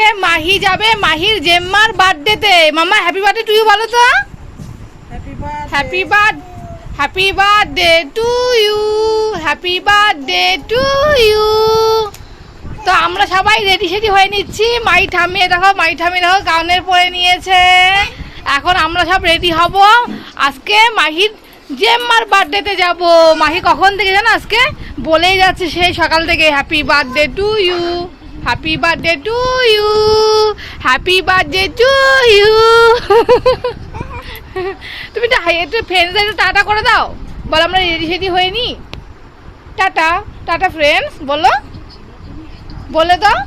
আজকে মাহি যাবে মাহির জেম্মার বার্থডেতে। মামা হ্যাপি বার্থডে টু ইউ বলো তো। Happy birth happy birthday to you happy birthday to you তো আমরা সবাই রেডি সেডি হয়ে নিচ্ছি। মাই ঠামিয়ে দেখো মাই ঠামিয়ে দেখো গাউনের পরে নিয়েছে। এখন আমরা সব রেডি হব। আজকে মাহির জেম্মার বার্থডেতে যাব। মাহি কখন থেকে জানো আজকে? বলেই যাচ্ছে সেই সকাল থেকে happy birthday to you happy birthday to you happy birthday to you তুমি একটু ফ্রেন্ডসদের একটু টাটা করে দাও। বলো আমরা রেডি সেডি হয়ে নি। টাটা টাটা ফ্রেন্ডস বলো। বলে দাও।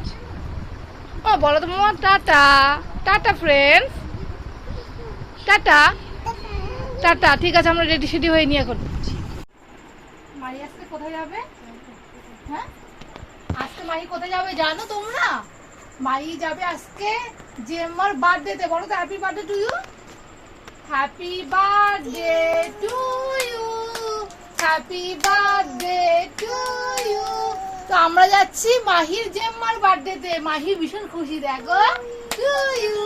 ও, বলো তো মামা, tata tata friends tata tata, ঠিক আছে, আমরা রেডি সেডি হয়ে এখন। আজকে কোথায় যাবে? হ্যাঁ? আজকে মাই কোথায় যাবে জানো তোমরা? মাই যাবে আজকে জেম্মার বার্থডেতে বলো তো happy birthday to you happy birthday to you happy birthday to you তো আমরা যাচ্ছি মাহির জেম্মার বার্থডেতে মাহি ভীষণ খুশি, দেখো। টু ইউ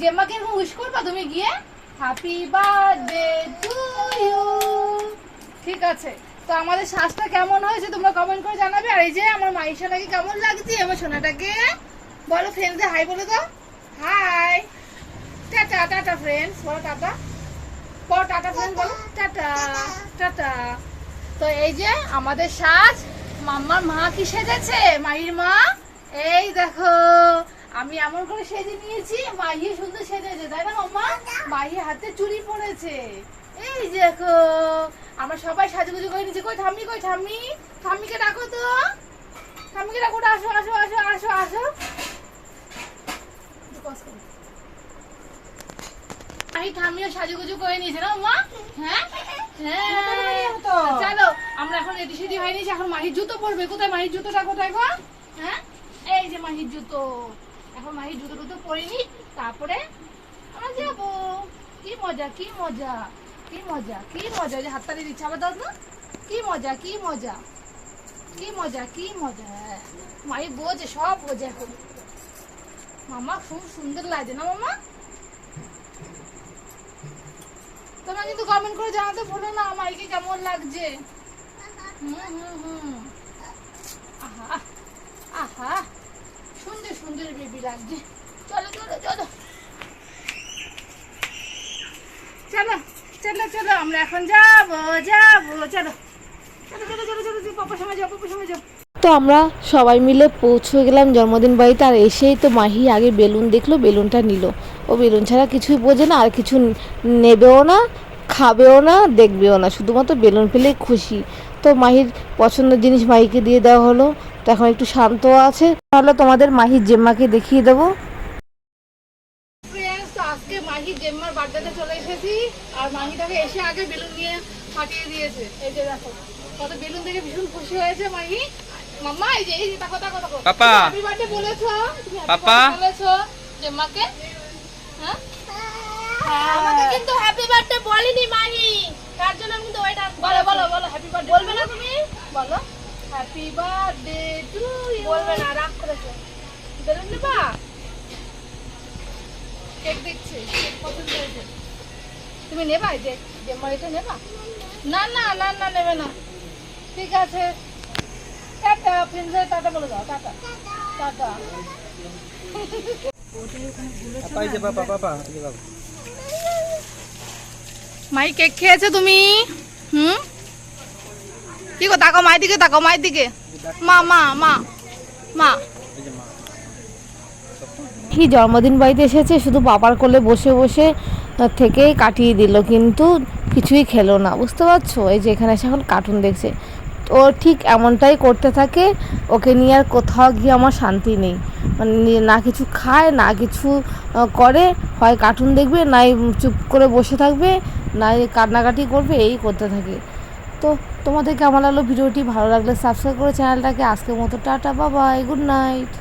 জেম্মাকে এরকম উইশ করবা তুমি গিয়ে? হ্যাপি বার্থডে টু ইউ ঠিক আছে। তো আমাদের শ্বাসটা কেমন হয়েছে তোমরা কমেন্ট করে জানাবে। আর এই যে আমার মাইশাটাকে কেমন লাগছে? আমার সোনাটাকে বলো ফ্রেন্ডসদের হাই বলে দাও। হাই টাটা টাটা ফ্রেন্ডস বলো টাটা। বলো টাটা ফ্রেন্ড বলো। Tata tata. তো এই যে আমাদের সাজ মাম্মার মা কি সেজেছে? মাহির মা? এই দেখো, আমি এমন করে সেজে নিয়েছি মাহি সুন্দর সেজেছে, তাই না মাম্মা? মাহি হাতে চুড়ি পড়েছে এই দেখো আমরা সবাই সাজুগুজু করে নিয়েছি কই ঠাম্মি কই ঠাম্মি? ঠাম্মিকে ডাকো তো। ঠাম্মিকে ডাকো আসো আসো আসো আসো আসো। আমি ঠাম্মিও সাজুগুজু করে নিয়েছে না মা? হ্যাঁ? হ্যাঁ। চলো আমরা এখন রেডি সেডি হয়ে নিয়েছি এখন মাহির জুতো পরবে। কোথায় মাহির জুতোটা কোথায় গো? হ্যাঁ? এই যে মাহির জুতো। এখন মাহির জুতো টুতো পরিনি তারপরে আমরা যাব। কি মজা কি মজা। কি মজা কি মজা, যে হাততালি দিচ্ছে। আবার দাও তো কি মজা কি মজা কি মজা কি মজা হ্যাঁ। মাহি বোঝে সব বোঝে এখন। মামা খুব সুন্দর লাগছে না মামা? তোমরা কিন্তু কমেন্ট করে জানাতে ভুলো না, মাইকে কেমন লাগছে? হুম হুম হুম। আহা আহা, সুন্দর সুন্দর বেবি লাগছে। চলো চলো চলো। চলো। চলো চলো, আমরা এখন যাব যাব, চলো। তো আমরা সবাই মিলে পৌঁছে গেলাম জন্মদিন বাড়িতে, আর এসেই তো মাহি আগে বেলুন দেখল, বেলুনটা নিল। ও বেলুন ছাড়া কিছুই বোঝে না, আর কিছু নেবেও না, খাবেও না, দেখবেও না, শুধুমাত্র বেলুন পেলেই খুশি। তো মাহির পছন্দের জিনিস মাহিকে দিয়ে দেওয়া হলো। তো এখন একটু শান্ত আছে। তাহলে তোমাদের মাহির জেম্মাকে দেখিয়ে দেবো। মাহি জেম্মার বার্থডেতে চলে এসেছি আর মাহিটাকে এসে আগে বেলুন নিয়ে ফাটিয়ে দিয়েছে। এই যে দেখো কত বেলুন দেখে ভীষণ খুশি হয়েছে মাহি। মাম্মা এই যে এই যে দেখো দেখো দেখো পাপা। হ্যাপি বার্থডে বলেছ পাপা। বলেছ জেম্মাকে। হ্যাঁ? আমাকে কিন্তু হ্যাপি বার্থডে বলেনি মাহি। তার জন্য আমি কিন্তু ওইটা বলো বলো বলো হ্যাপি বার্থডে বলবে না তুমি? বলো। হ্যাপি বার্থডে টু ইউ বলবে না রাগ করেছে। বেলুন নেবা? কেক দেখছে কেক পছন্দ হয়েছে। তুমি নেবা যে জেম্মা এটা নেবা? না না না না নেবে না। ঠিক আছে। টাটা প্রিন্সেস টাটা বলে দাও টাটা। টাটা। যে যে মাই কেক খেয়েছো তুমি? হুম? কি গো তাকাও মায়ের দিকে তাকাও মায়ের দিকে। মা মা মা যে মা। কি জন্মদিন বাড়িতে এসেছে, শুধু বাবার কোলে বসে বসে থেকেই কাটিয়ে দিল, কিন্তু কিছুই খেলো না, বুঝতে পারছ? এই যে এখানে এসে এখন কার্টুন দেখছে। ও ঠিক এমনটাই করতে থাকে, ওকে নিয়ে আর কোথাও গিয়ে আমার শান্তি নেই। মানে না কিছু খায়, না কিছু করে, হয় কার্টুন দেখবে নাই চুপ করে বসে থাকবে নাই কান্নাকাটি করবে, এই করতে থাকে। তো তোমাদের কেমন লাগল ভিডিওটি? ভালো লাগলে সাবস্ক্রাইব করে চ্যানেলটাকে। আজকের মতো টাটা বাবাই গুড নাইট